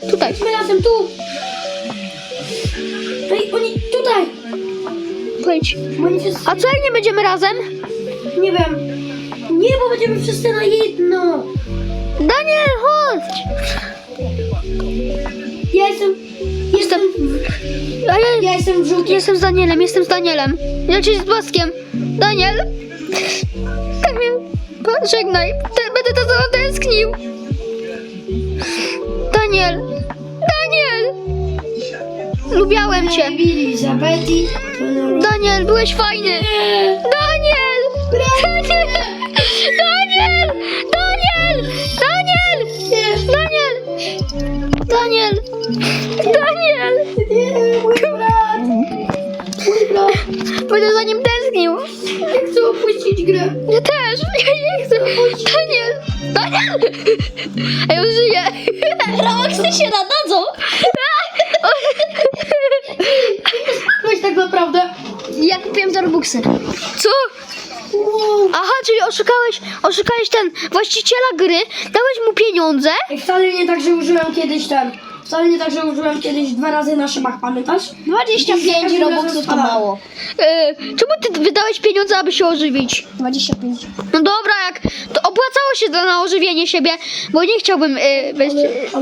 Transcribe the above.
Tutaj. Chodźmy razem tu. Ej, oni tutaj. Pojdź. Bo oni wszyscy, A co jak nie będziemy razem? nie wiem. Nie, bo będziemy wszyscy na jedno. Daniel, chodź! Ja jestem, jestem, A ja, ja jestem w żółtym. jestem z Danielem, jestem z Danielem. Ci z Błaskiem. Daniel! Żegnaj. Te, będę to za tęsknił. Lubiałem cię. Daniel, byłeś fajny. Daniel! Daniel! Daniel! Daniel! Daniel! Daniel! Daniel! Daniel! Nie, mój brat. Mój brat. Będę za nim tęsknił. Nie chcę opuścić grę. Ja też. Ja nie chcę. Daniel! Daniel! A ja żyję. Roxy się nadadzą. Ja kupiłem za Robuxy. Co? Aha, czyli oszukałeś, oszukałeś ten właściciela gry, dałeś mu pieniądze. Ej, Wcale nie tak, że użyłem kiedyś ten. Wcale nie tak, że użyłem kiedyś dwa razy na szybach, pamiętasz? 25 robuxów to mało. E, czemu ty wydałeś pieniądze, aby się ożywić? 25. No dobra, jak to opłacało się na ożywienie siebie, bo nie chciałbym e, bez... Ale, ale